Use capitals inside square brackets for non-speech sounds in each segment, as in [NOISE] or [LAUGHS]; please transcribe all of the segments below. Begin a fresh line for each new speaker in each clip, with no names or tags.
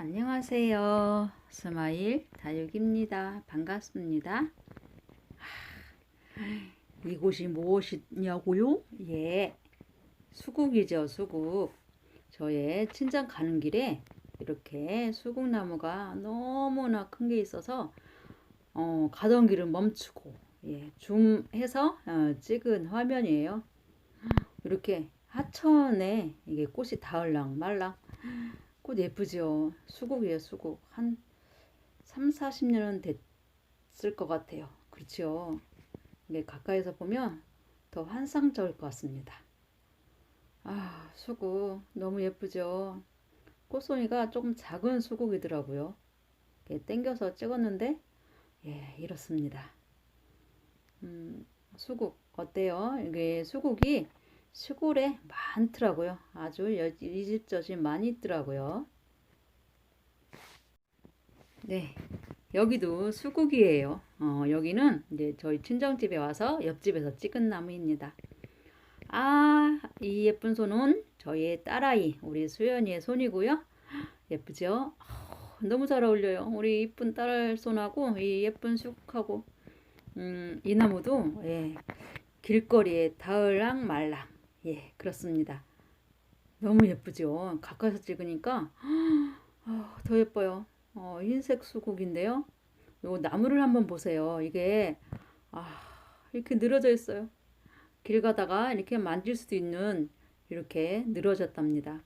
안녕하세요. 스마일 다육입니다. 반갑습니다. 하, 이곳이 무엇이냐고요? 예, 수국이죠, 수국. 저의 친정 가는 길에 이렇게 수국나무가 너무나 큰 게 있어서 어, 가던 길을 멈추고 예, 줌해서 어, 찍은 화면이에요. 이렇게 하천에 이게 꽃이 닿을랑 말랑 꽃 예쁘죠? 수국이에요, 수국. 한 3, 40년은 됐을 것 같아요. 그렇죠? 이게 가까이서 보면 더 환상적일 것 같습니다. 아, 수국 너무 예쁘죠? 꽃송이가 조금 작은 수국이더라고요. 땡겨서 찍었는데 예, 이렇습니다. 음, 수국 어때요? 이게 수국이 시골에 많더라고요. 아주 이 집 저집 많이 있더라고요. 네, 여기도 수국이에요. 어, 여기는 이제 저희 친정집에 와서 옆집에서 찍은 나무입니다. 아, 이 예쁜 손은 저희의 딸아이, 우리 수연이의 손이고요. 예쁘죠? 어, 너무 잘 어울려요. 우리 이쁜 딸 손하고 이 예쁜 수국하고 음, 이 나무도 예, 길거리에 닿을랑 말랑 예, 그렇습니다. 너무 예쁘죠? 가까이서 찍으니까 어, [GASPS] 더 예뻐요. 어, 흰색 수국인데요. 요 나무를 한번 보세요. 이게 아, 이렇게 늘어져 있어요. 길 가다가 이렇게 만질 수도 있는 이렇게 늘어졌답니다.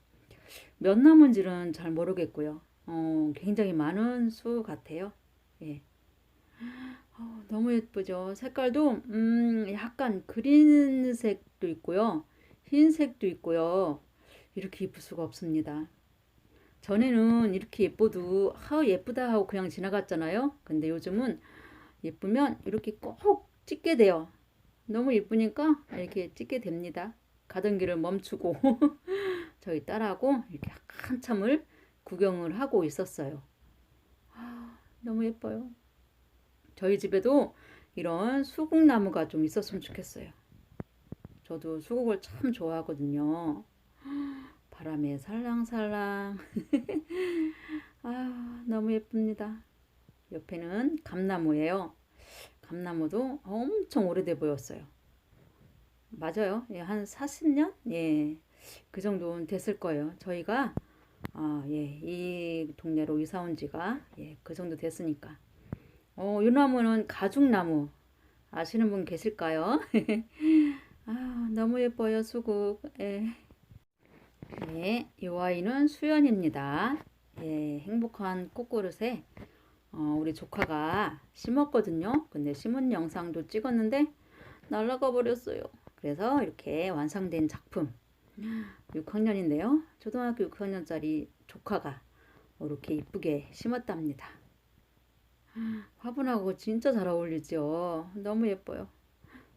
몇 나무인지는 잘 모르겠고요. 어, 굉장히 많은 수 같아요. 예. [GASPS] 어, 너무 예쁘죠? 색깔도 음, 약간 그린색도 있고요. 흰색도 있고요. 이렇게 예쁠 수가 없습니다. 전에는 이렇게 예뻐도 아 예쁘다 하고 그냥 지나갔잖아요. 근데 요즘은 예쁘면 이렇게 꼭 찍게 돼요. 너무 예쁘니까 이렇게 찍게 됩니다. 가던 길을 멈추고 [LAUGHS] 저희 딸하고 이렇게 한참을 구경을 하고 있었어요. 아, 너무 예뻐요. 저희 집에도 이런 수국나무가 좀 있었으면 좋겠어요. 저도 수국을 참 좋아하거든요. [GASPS] 바람에 살랑살랑. [LAUGHS] 아, 너무 예쁩니다. 옆에는 감나무예요. 감나무도 엄청 오래돼 보였어요. 맞아요. 예, 한 40년? 예. 그 정도는 됐을 거예요. 저희가 아, 예, 이 동네로 이사 온 지가 예, 그 정도 됐으니까. 어, 이 나무는 가죽나무. 아시는 분 계실까요? [LAUGHS] 아, 너무 예뻐요, 수국. 예. 네, 이 아이는 수연입니다. 예, 행복한 꽃그릇에 어, 우리 조카가 심었거든요. 근데 심은 영상도 찍었는데 날아가 버렸어요. 그래서 이렇게 완성된 작품 6학년인데요. 초등학교 6학년짜리 조카가 이렇게 이쁘게 심었답니다. 화분하고 진짜 잘 어울리죠. 너무 예뻐요.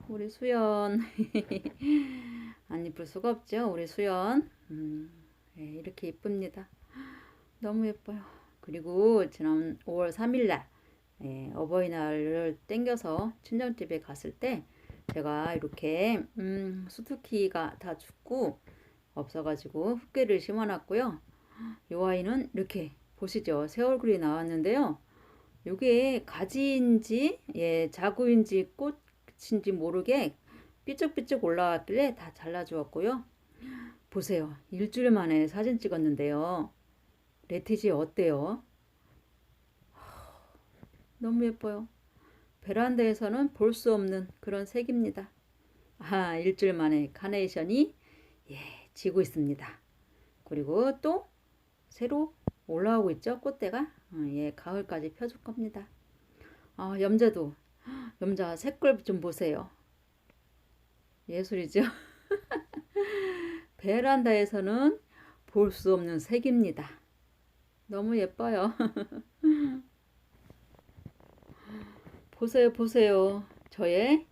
우리 수연. [LAUGHS] 안 이쁠 수가 없죠 우리 수연. 음, 네, 이렇게 이쁩니다. 너무 예뻐요. 그리고 지난 5월 3일날 예, 어버이날을 땡겨서 친정집에 갔을 때 제가 이렇게 음, 수투키가 다 죽고 없어가지고 흙개를 심어놨고요. 이 아이는 이렇게 보시죠. 새 얼굴이 나왔는데요. 이게 가지인지 예, 자구인지 꽃 끝인지 모르게 삐쩍삐쩍 올라왔길래 다 잘라주었고요. 보세요. 일주일 만에 사진 찍었는데요. 레티지 어때요? 너무 예뻐요. 베란다에서는 볼 수 없는 그런 색입니다. 아, 일주일 만에 카네이션이 예, 지고 있습니다. 그리고 또 새로 올라오고 있죠. 꽃대가. 아, 예, 가을까지 펴줄 겁니다. 아, 염제도 염자 색깔 좀 보세요. 예술이죠? [LAUGHS] 베란다에서는 볼 수 없는 색입니다. 너무 예뻐요. [LAUGHS] 보세요, 보세요. 저의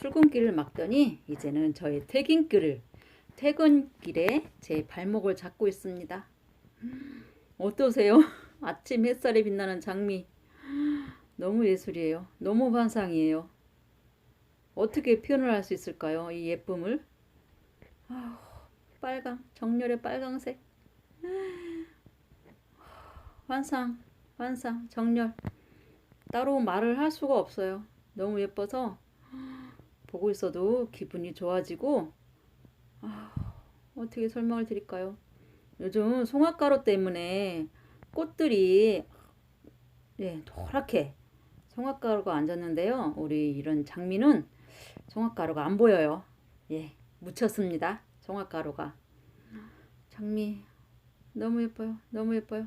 출근길을 막더니 이제는 저의 퇴근길을 퇴근길에 제 발목을 잡고 있습니다. 어떠세요? [LAUGHS] 아침 햇살에 빛나는 장미. 너무 예술이에요. 너무 환상이에요. 어떻게 표현을 할 수 있을까요? 이 예쁨을. 아우, 빨강, 정렬의 빨강색. 환상, 환상, 정렬. 따로 말을 할 수가 없어요. 너무 예뻐서 보고 있어도 기분이 좋아지고 아, 어떻게 설명을 드릴까요? 요즘 송화가루 때문에 꽃들이 예, 노랗게 송화가루가 앉았는데요. 우리 이런 장미는 송화가루가 안 보여요. 예, 묻혔습니다. 송화가루가. 장미 너무 예뻐요. 너무 예뻐요.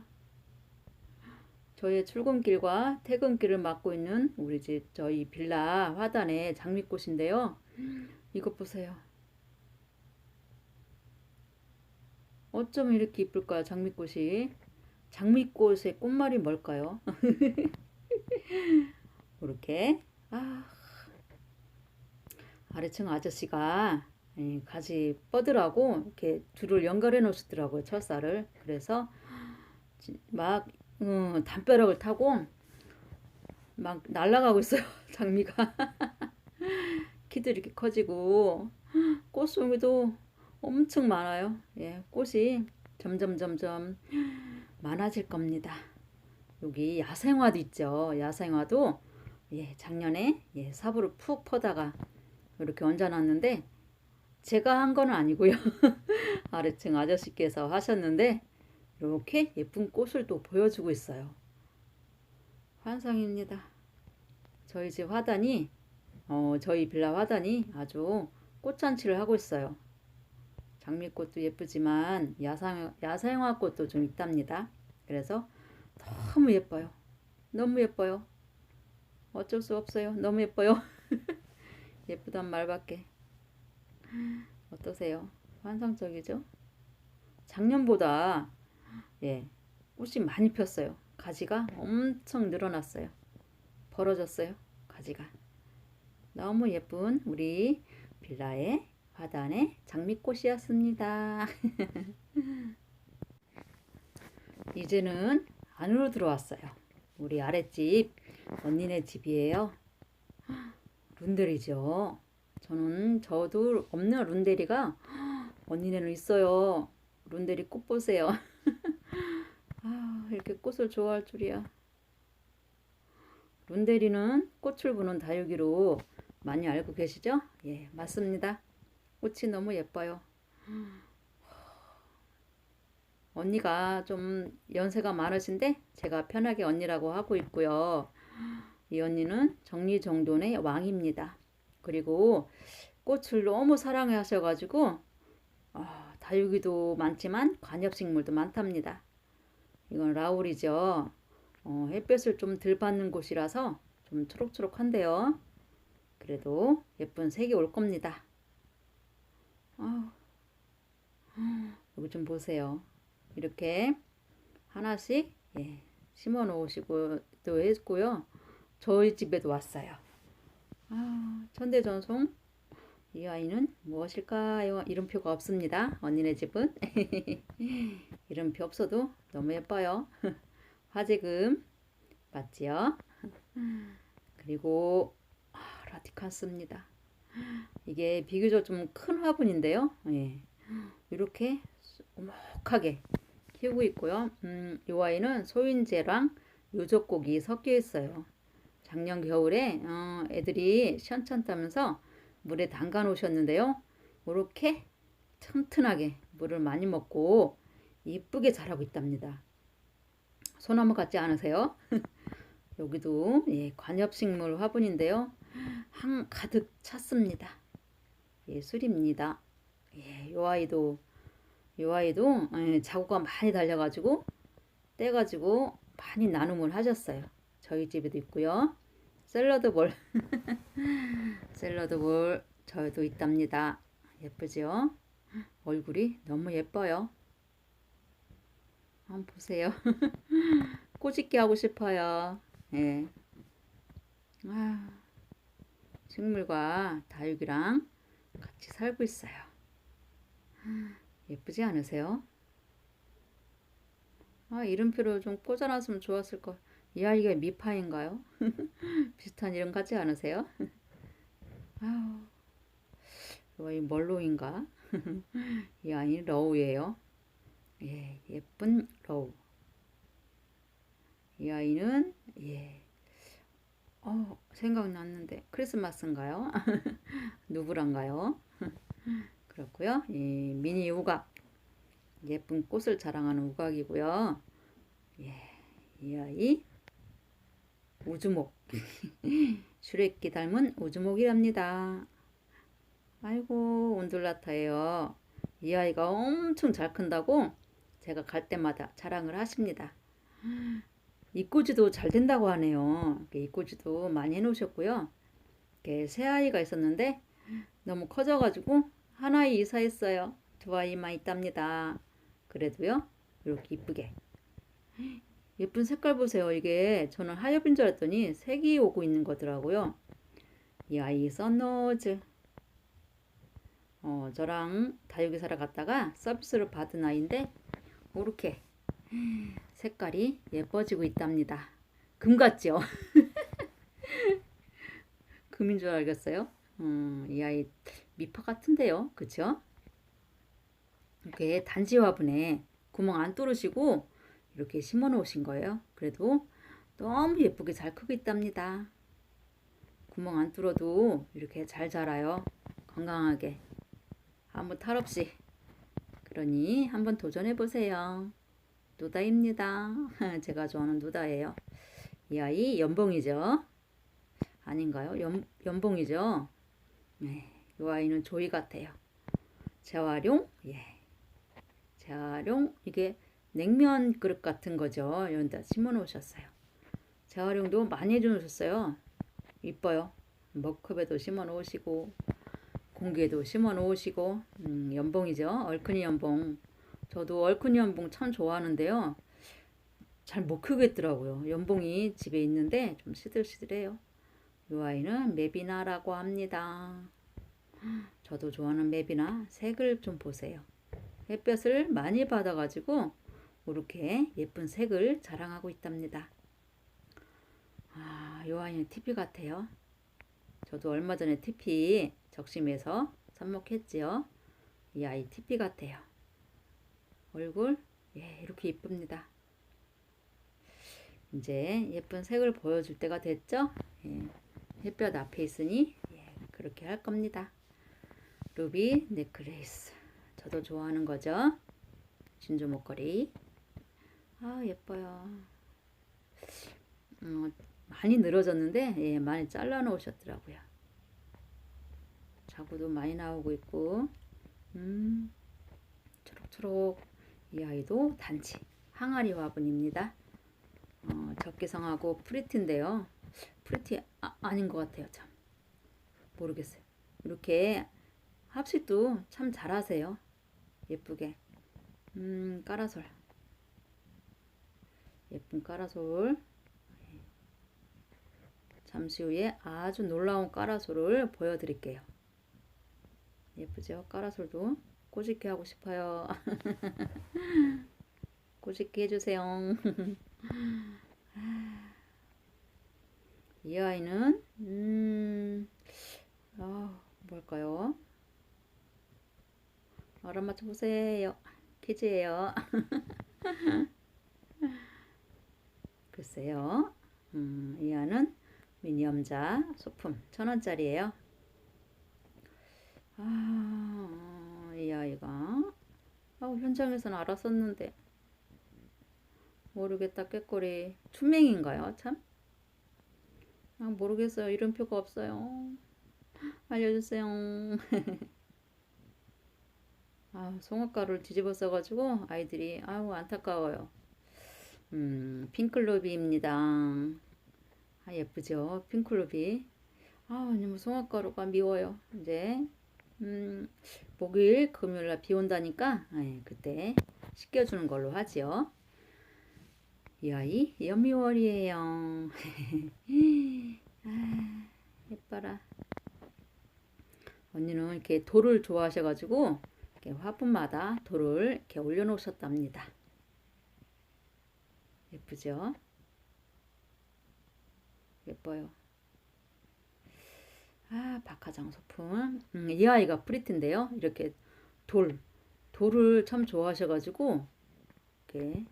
저의 출근길과 퇴근길을 맡고 있는 우리 집 저희 빌라 화단의 장미꽃인데요. 이것 보세요. 어쩜 이렇게 이쁠까요, 장미꽃이? 장미꽃의 꽃말이 뭘까요? [LAUGHS] 이렇게 아, 아래층 아저씨가 예, 가지 뻗으라고 이렇게 줄을 연결해 놓으시더라고요, 철사를. 그래서 지- 막 음, 담벼락을 타고 막 날아가고 있어요, [LAUGHS] 장미가. 키도 이렇게 커지고 꽃송이도 엄청 많아요. 예, 꽃이 점점 점점 많아질 겁니다. 여기 야생화도 있죠. 야생화도 예, 작년에 예, 사부를 푹 퍼다가 이렇게 얹어놨는데 제가 한 건 아니고요. [LAUGHS] 아래층 아저씨께서 하셨는데 이렇게 예쁜 꽃을 또 보여주고 있어요. 환상입니다. 저희 집 화단이 어, 저희 빌라 화단이 아주 꽃잔치를 하고 있어요. 장미꽃도 예쁘지만 야상, 야생화 꽃도 좀 있답니다. 그래서 너무 예뻐요. 너무 예뻐요. 어쩔 수 없어요. 너무 예뻐요. [LAUGHS] 예쁘단 말밖에. 어떠세요? 환상적이죠? 작년보다 예, 꽃이 많이 폈어요. 가지가 엄청 늘어났어요. 벌어졌어요. 가지가. 너무 예쁜 우리 빌라의 화단의 장미꽃이었습니다. [LAUGHS] 이제는 안으로 들어왔어요. 우리 아랫집 언니네 집이에요. 룬데리죠. 저는 저도 없는 룬데리가 언니네는 있어요. 룬데리 꽃 보세요. [LAUGHS] 아, 이렇게 꽃을 좋아할 줄이야. 룬데리는 꽃을 보는 다육이로 많이 알고 계시죠? 예, 맞습니다. 꽃이 너무 예뻐요. 언니가 좀 연세가 많으신데 제가 편하게 언니라고 하고 있고요. 이 언니는 정리정돈의 왕입니다. 그리고 꽃을 너무 사랑해 하셔가지고 아, 다육이도 많지만 관엽식물도 많답니다. 이건 라울이죠. 어, 햇볕을 좀 덜 받는 곳이라서 좀 초록초록한데요. 그래도 예쁜 색이 올 겁니다. 아, 여기 좀 보세요. 이렇게 하나씩 예, 심어 놓으시고 또 했고요. 저희 집에도 왔어요. 아, 천대전송 이 아이는 무엇일까요? 이름표가 없습니다. 언니네 집은 [LAUGHS] 이름표 없어도 너무 예뻐요. [LAUGHS] 화재금 맞지요? 그리고 아, 라티칸스입니다. 이게 비교적 좀 큰 화분인데요. 예. 이렇게 오목하게 키우고 있고요. 음, 이 아이는 소인재랑 요적고기 섞여 있어요. 작년 겨울에 어, 애들이 시원찮 다면서 물에 담가 놓으셨는데요. 이렇게 튼튼하게 물을 많이 먹고 이쁘게 자라고 있답니다. 소나무 같지 않으세요? [LAUGHS] 여기도 예, 관엽식물 화분인데요. 한 가득 찼습니다. 예술입니다. 예, 요 아이도 요 아이도 예, 자구가 많이 달려가지고 떼가지고 많이 나눔을 하셨어요. 저희 집에도 있고요. 샐러드 볼 [LAUGHS] 샐러드 볼 저도 있답니다. 예쁘죠? 얼굴이 너무 예뻐요. 한번 보세요. [LAUGHS] 꼬집게 하고 싶어요. 예. 아, 식물과 다육이랑 같이 살고 있어요. 예쁘지 않으세요? 아, 이름표를 좀 꽂아놨으면 좋았을 것. 이 아이가 미파인가요? [LAUGHS] 비슷한 이름 같지 않으세요? [LAUGHS] 아우, 이 멀로인가? [LAUGHS] 이 아이 러우예요. 예, 예쁜 러우. 이 아이는 예. 어, 생각났는데 크리스마스인가요? 누구란가요? 그렇고요. 이 미니 우각 예쁜 꽃을 자랑하는 우각이고요. 예, 이 아이 우주목 [LAUGHS] 슈렉기 닮은 우주목이랍니다. 아이고 온돌라타예요. 이 아이가 엄청 잘 큰다고 제가 갈 때마다 자랑을 하십니다. 이꼬지도 잘 된다고 하네요. 이꼬지도 많이 해놓으셨고요. 이렇게 새 아이가 있었는데 너무 커져가지고 한 아이 이사했어요. 두 아이만 있답니다. 그래도요 이렇게 이쁘게 예쁜 색깔 보세요. 이게 저는 하엽인 줄 알았더니 색이 오고 있는 거더라고요. 이 아이 썬노즈 어, 저랑 다육이 사러 갔다가 서비스를 받은 아이인데 이렇게 색깔이 예뻐지고 있답니다. 금 같죠? [LAUGHS] 금인 줄 알겠어요. 음, 이 아이 미파 같은데요. 그쵸? 이렇게 단지 화분에 구멍 안 뚫으시고 이렇게 심어 놓으신 거예요. 그래도 너무 예쁘게 잘 크고 있답니다. 구멍 안 뚫어도 이렇게 잘 자라요. 건강하게. 아무 탈 없이. 그러니 한번 도전해 보세요. 누다입니다. [LAUGHS] 제가 좋아하는 누다예요. 이 아이 연봉이죠. 아닌가요? 연, 연봉이죠. 네, 이 아이는 조이 같아요. 재활용, 예. 재활용, 이게 냉면 그릇 같은 거죠. 여기다 심어 놓으셨어요. 재활용도 많이 해 주셨어요. 이뻐요. 머컵에도 심어 놓으시고, 공기에도 심어 놓으시고, 음, 연봉이죠. 얼큰이 연봉. 저도 얼큰이 연봉 참 좋아하는데요. 잘 못 크겠더라고요. 연봉이 집에 있는데 좀 시들시들해요. 이 아이는 메비나라고 합니다. 저도 좋아하는 메비나 색을 좀 보세요. 햇볕을 많이 받아가지고 이렇게 예쁜 색을 자랑하고 있답니다. 아, 이 아이는 티피 같아요. 저도 얼마 전에 티피 적심해서 삽목했지요. 이 아이 티피 같아요. 얼굴 예, 이렇게 이쁩니다. 이제 예쁜 색을 보여줄 때가 됐죠? 예, 햇볕 앞에 있으니 예, 그렇게 할 겁니다. 루비 넥클레이스 저도 좋아하는 거죠. 진주 목걸이 아 예뻐요. 음, 많이 늘어졌는데 예, 많이 잘라 놓으셨더라고요. 자구도 많이 나오고 있고 음, 초록초록 이 아이도 단지 항아리 화분입니다. 어, 적기성하고 프리티인데요. 프리티 아, 아닌 것 같아요. 참 모르겠어요. 이렇게 합식도 참 잘하세요. 예쁘게 음 까라솔 예쁜 까라솔 잠시 후에 아주 놀라운 까라솔을 보여드릴게요. 예쁘죠? 까라솔도 꼬집게 하고 싶어요. [LAUGHS] 꼬집게 해주세요. [LAUGHS] 이 아이는 음, 아, 뭘까요? 알아맞혀 보세요. 퀴즈예요. [LAUGHS] 글쎄요. 음, 이 아는 미니엄자 소품 천원짜리예요. 아, 이 아이가 아, 현장에서는 알았었는데 모르겠다 꾀꼬리 춘맹인가요 참? 아, 모르겠어요 이름표가 없어요 알려주세요 [LAUGHS] 아, 송화가루를 뒤집어 써가지고 아이들이 아우 안타까워요 음, 핑클로비입니다 아 예쁘죠 핑클로비 아 너무 송화가루가 미워요 이제 음, 목요일 금요일 날 비 온다니까 예, 그때 씻겨주는 걸로 하지요. 이 아이 연미월이에요. [LAUGHS] 아, 예뻐라. 언니는 이렇게 돌을 좋아하셔가지고 화분마다 돌을 이렇게 올려놓으셨답니다. 예쁘죠? 예뻐요. 아, 박하장 소품. 음, 이 아이가 프리트인데요. 이렇게 돌, 돌을 참 좋아하셔가지고, 이렇게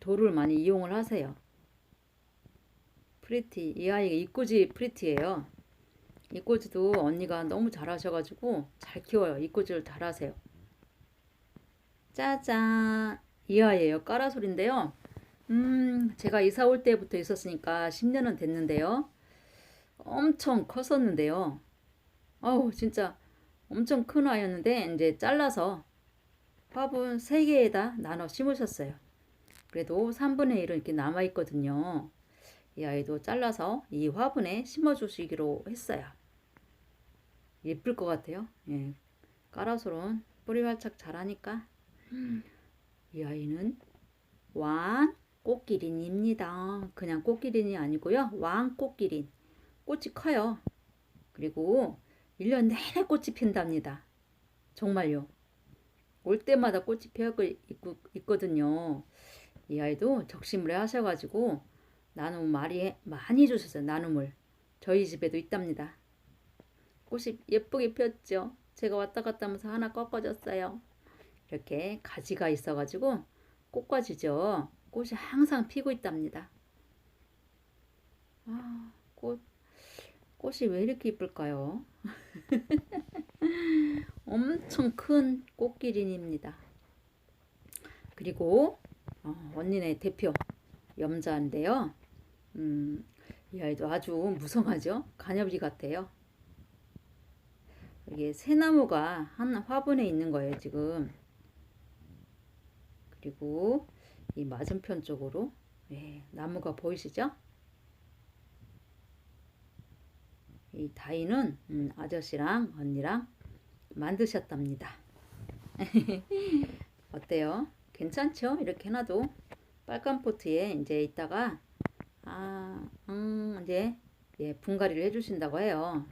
돌을 많이 이용을 하세요. 프리티. 이 아이가 이꼬지 프리티예요. 이꼬지도 언니가 너무 잘하셔가지고 잘 키워요. 이꼬지를 잘하세요. 짜잔. 이 아이예요. 까라솔인데요. 음, 제가 이사 올 때부터 있었으니까 10년은 됐는데요. 엄청 컸었는데요. 어우, 진짜 엄청 큰 아이였는데 이제 잘라서 화분 3개에다 나눠 심으셨어요. 그래도 3분의 1은 이렇게 남아 있거든요. 이 아이도 잘라서 이 화분에 심어 주시기로 했어요. 예쁠 것 같아요. 예. 까라솔은 뿌리 활착 잘하니까 이 아이는 왕 꽃기린입니다. 그냥 꽃기린이 아니고요. 왕 꽃기린. 꽃이 커요. 그리고 1년 내내 꽃이 핀답니다. 정말요. 올 때마다 꽃이 피어 있거든요. 이 아이도 적심을 하셔가지고 나눔 많이, 많이 주셨어요. 나눔을. 저희 집에도 있답니다. 꽃이 예쁘게 피었죠. 제가 왔다 갔다 하면서 하나 꺾어졌어요. 이렇게 가지가 있어가지고 꽃가지죠. 꽃이 항상 피고 있답니다. 아, 꽃, 꽃이 왜 이렇게 이쁠까요? [LAUGHS] 엄청 큰 꽃기린입니다. 그리고 어, 언니네 대표 염자인데요. 음, 이 아이도 아주 무성하죠? 가녀리 같아요. 이게 새나무가 한 화분에 있는 거예요, 지금. 그리고 이 맞은편 쪽으로 예, 나무가 보이시죠? 이 다이는 음, 아저씨랑 언니랑 만드셨답니다. [LAUGHS] 어때요? 괜찮죠? 이렇게 해놔도 빨간 포트에 이제 있다가 아, 음, 이제 예, 분갈이를 해주신다고 해요.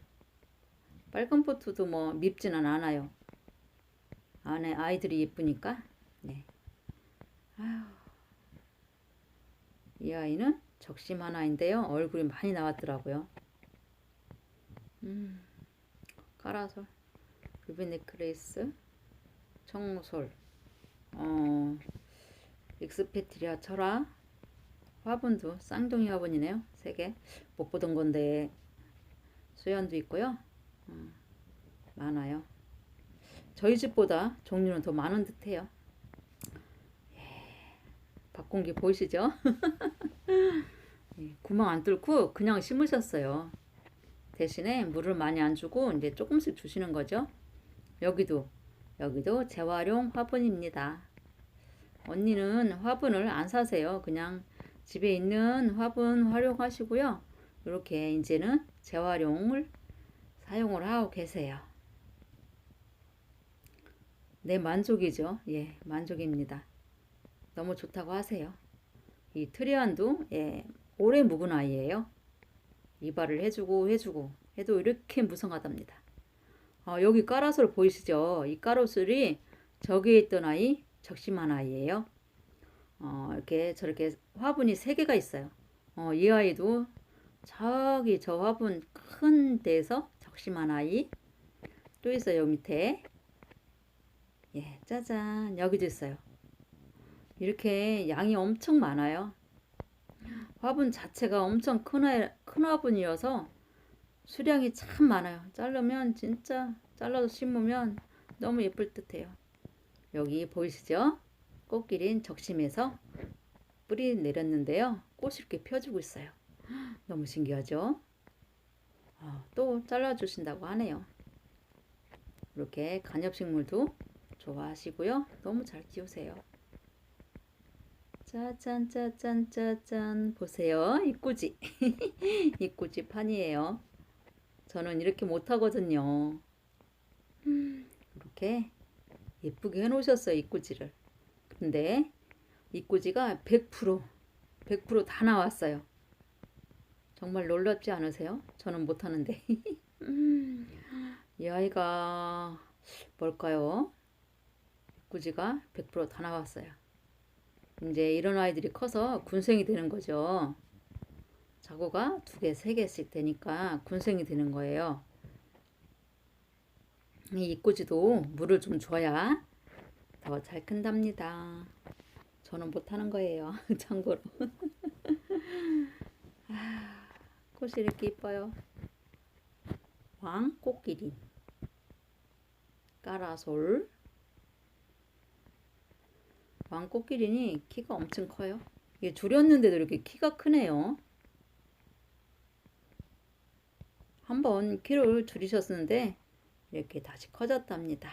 빨간 포트도 뭐 밉지는 않아요. 안에 아이들이 예쁘니까. 네. 아휴. 이 아이는 적심 하나인데요. 얼굴이 많이 나왔더라고요. 음, 까라솔, 루비 네크레이스, 청솔, 어, 익스페트리아 철화, 화분도 쌍둥이 화분이네요. 세 개. 못 보던 건데 수연도 있고요. 어, 많아요. 저희 집보다 종류는 더 많은 듯해요. 예, 박공기 보이시죠? [LAUGHS] 예, 구멍 안 뚫고 그냥 심으셨어요. 대신에 물을 많이 안 주고 이제 조금씩 주시는 거죠. 여기도 여기도 재활용 화분입니다. 언니는 화분을 안 사세요. 그냥 집에 있는 화분 활용하시고요. 이렇게 이제는 재활용을 사용을 하고 계세요. 네, 만족이죠. 예, 만족입니다. 너무 좋다고 하세요. 이 트리안도 예, 오래 묵은 아이예요. 이발을 해주고 해주고 해도 이렇게 무성하답니다. 아, 여기 까라솔 보이시죠? 이 까라솔이 저기에 있던 아이 적심한 아이예요. 어, 이렇게 저렇게 화분이 세 개가 있어요. 어, 이 아이도 저기 저 화분 큰 데서 적심한 아이. 또 있어요 밑에. 예 짜잔. 여기도 있어요. 이렇게 양이 엄청 많아요. 화분 자체가 엄청 큰, 화, 큰 화분이어서 수량이 참 많아요. 자르면 진짜 잘라서 심으면 너무 예쁠 듯해요. 여기 보이시죠? 꽃길인 적심에서 뿌리 내렸는데요. 꽃이 이렇게 펴주고 있어요. [GASPS] 너무 신기하죠? 어, 또 잘라주신다고 하네요. 이렇게 간엽식물도 좋아하시고요. 너무 잘 키우세요. 짜잔 짜잔 짜잔 보세요. 이꾸지 [LAUGHS] 이꾸지 판이에요. 저는 이렇게 못하거든요. 이렇게 예쁘게 해놓으셨어요. 이꾸지를. 근데 이꾸지가 100% 100%다 나왔어요. 정말 놀랍지 않으세요? 저는 못하는데. [LAUGHS] 이 아이가 뭘까요? 구지가 100%다 나왔어요. 이제 이런 아이들이 커서 군생이 되는 거죠. 자고가 두 개, 세 개씩 되니까 군생이 되는 거예요. 이 입구지도 물을 좀 줘야 더 잘 큰답니다. 저는 못하는 거예요. [LAUGHS] 참고로. [LAUGHS] 아. 꽃이 이렇게 이뻐요. 왕꽃기린, 까라솔. 왕꽃기린이 키가 엄청 커요. 이게 줄였는데도 이렇게 키가 크네요. 한번 키를 줄이셨는데 이렇게 다시 커졌답니다.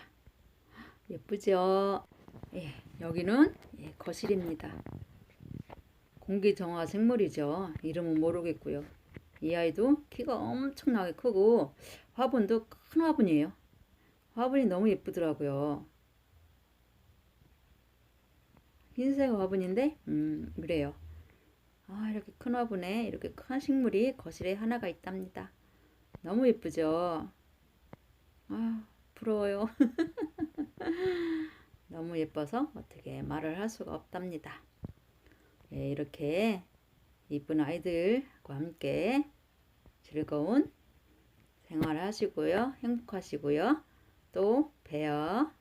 예쁘죠? 예, 여기는 예, 거실입니다. 공기정화 생물이죠. 이름은 모르겠고요. 이 아이도 키가 엄청나게 크고 화분도 큰 화분이에요. 화분이 너무 예쁘더라고요. 흰색 화분인데 음 그래요. 아 이렇게 큰 화분에 이렇게 큰 식물이 거실에 하나가 있답니다. 너무 예쁘죠? 아 부러워요. [LAUGHS] 너무 예뻐서 어떻게 말을 할 수가 없답니다. 예, 이렇게 이쁜 아이들 과 함께 즐거운 생활 하시고요. 행복하시고요. 또 봬요.